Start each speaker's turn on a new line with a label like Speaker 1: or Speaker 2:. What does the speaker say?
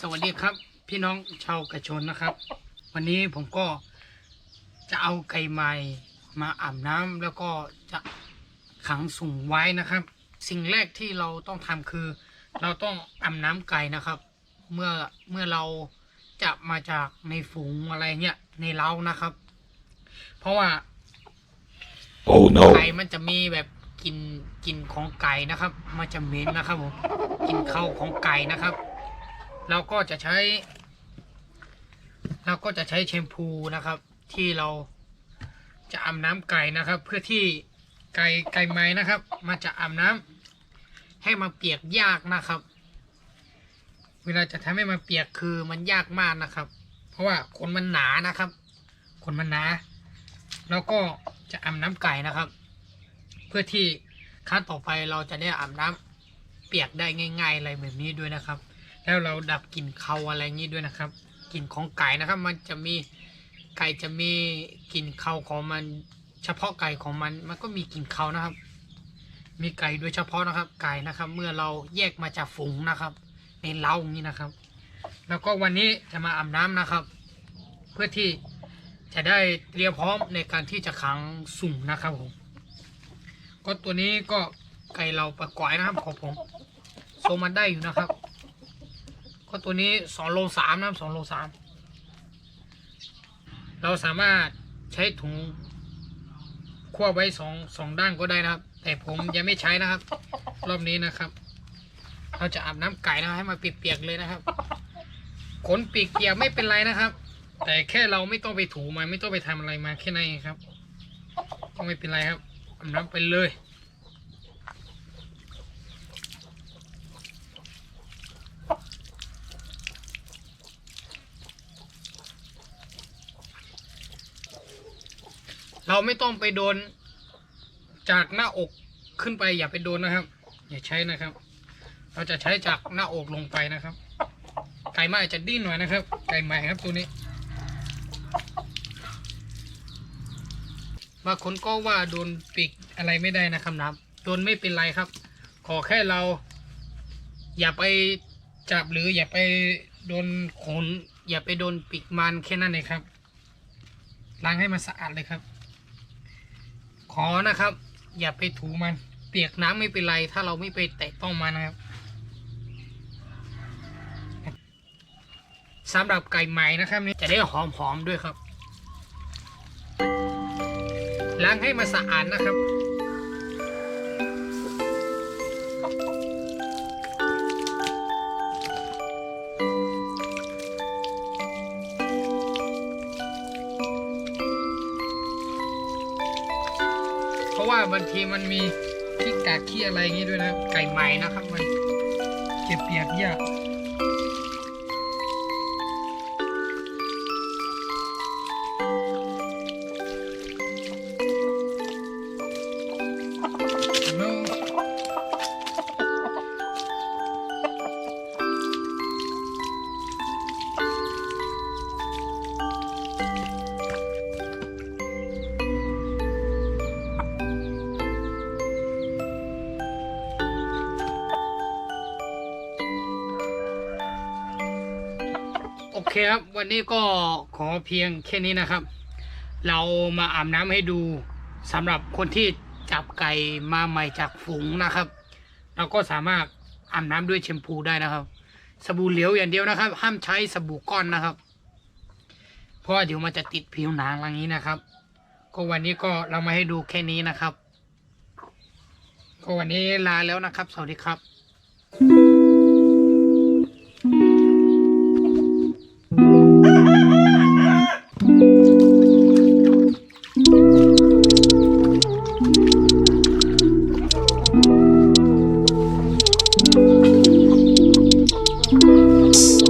Speaker 1: สวัสดีครับ พี่น้องชาวกระชนนะครับ วันนี้ผมก็จะเอาไก่ใหม่มาอาบน้ำแล้วก็จะขังสุ่งไว้นะครับ สิ่งแรกที่เราต้องทำคือ เราต้องอาบน้ำไก่นะครับ เมื่อเมื่อเราจะมาจากในฝูงอะไรเงี้ยในเล้านะครับ เพราะว่า
Speaker 2: Oh no.
Speaker 1: ไก่มันจะมีแบบกลินกลินของไก่นะครับ มันจะเหม็นนะครับผมกลินเข้าของไก่นะครับ เราก็จะใช้ เราก็จะใช้แชมพูนะครับ ที่เราจะอาบน้ำไก่นะครับ เพื่อที่ไก่ไก่ไม้นะครับ มันจะอาบน้ำให้มันเปียกยากนะครับ เวลาจะทำให้มันเปียกคือมันยากมากนะครับ เพราะว่าขนมันหนานะครับขนมันหนา แล้วก็จะอาบน้ำไก่นะครับ เพื่อที่ขั้นต่อไปเราจะได้อาบน้ำเปียกได้ง่าย ๆ อะไรแบบนี้ด้วยนะครับ แล้วเราดับกลิ่นเขาอะไรอย่างนี้ด้วยนะครับกลิ่นของไก่นะครับ มันจะมีไก่จะมีกลิ่นเขาของมัน เฉพาะไก่ของมัน มันก็มีกลิ่นเขานะครับ มีไก่โดยเฉพาะนะครับ ไก่นะครับ เมื่อเราแยกมาจากฝูงนะครับ ในเล้าอย่างนี้นะครับ แล้วก็วันนี้จะมาอาบน้ำนะครับ เพื่อที่จะได้เตรียมพร้อมในการที่จะขังสุ่มนะครับผมก็ตัวนี้ก็ไก่เราประกอยนะครับของผมโซมันได้อยู่นะครับ ก็ตัวนี้สองโลสามนะครับสองโลสามเราสามารถใช้ถุงคั่วไว้สองสองด้านก็ได้นะครับ แต่ผมยังไม่ใช้นะครับ รอบนี้นะครับ เราจะอาบน้ำไก่นะให้มาเปียกๆเลยนะครับ ขนปีกเปียกไม่เป็นไรนะครับ แต่แค่เราไม่ต้องไปถูมันไม่ต้องไปทำอะไรมาแค่นั้นเองครับ ก็ไม่เป็นไรครับอาบน้ำไปเลย เราไม่ต้องไปโดน จากหน้าอกขึ้นไปอย่าไปโดนนะครับ อย่าใช้นะครับ เราจะใช้จากหน้าอกลงไปนะครับ ไก่ไม้จะดิ้นหน่อยนะครับ ไก่ใหม่ครับตัวนี้บางคนก็ว่าโดนปีกอะไรไม่ได้นะครับนะโดนไม่เป็นไรครับ ขอแค่เรา อย่าไปจับหรืออย่าไปโดนขน อย่าไปโดนปีกมันแค่นั้นเองครับล้างให้มันสะอาดเลยครับ ขอนะครับ อย่าไปถูมัน เปียกน้ำไม่เป็นไร ถ้าเราไม่ไปแตะต้องมันนะครับสำหรับไก่ใหม่นะครับนี่จะได้หอมๆด้วยครับล้างให้มันสะอาดนะครับ ว่าบางทีมันมีขี้กากขี้อะไรอย่างนี้ด้วยนะ ไก่ใหม่นะครับ มันเก็บเปียกเยอะ โอเคครับ วันนี้ก็ขอเพียงแค่นี้นะครับ เรามาอาบน้ำให้ดูสำหรับคนที่จับไก่มาใหม่จากฝูงนะครับ เราก็สามารถอาบน้ำด้วยแชมพูได้นะครับ สบู่เหลวอย่างเดียวนะครับ ห้ามใช้สบู่ก้อนนะครับ เพราะว่าเดี๋ยวมันจะติดผิวหนังอย่างนี้นะครับ ก็วันนี้ก็เรามาให้ดูแค่นี้นะครับก็วันนี้ลาแล้วนะครับ สวัสดีครับ Thank you.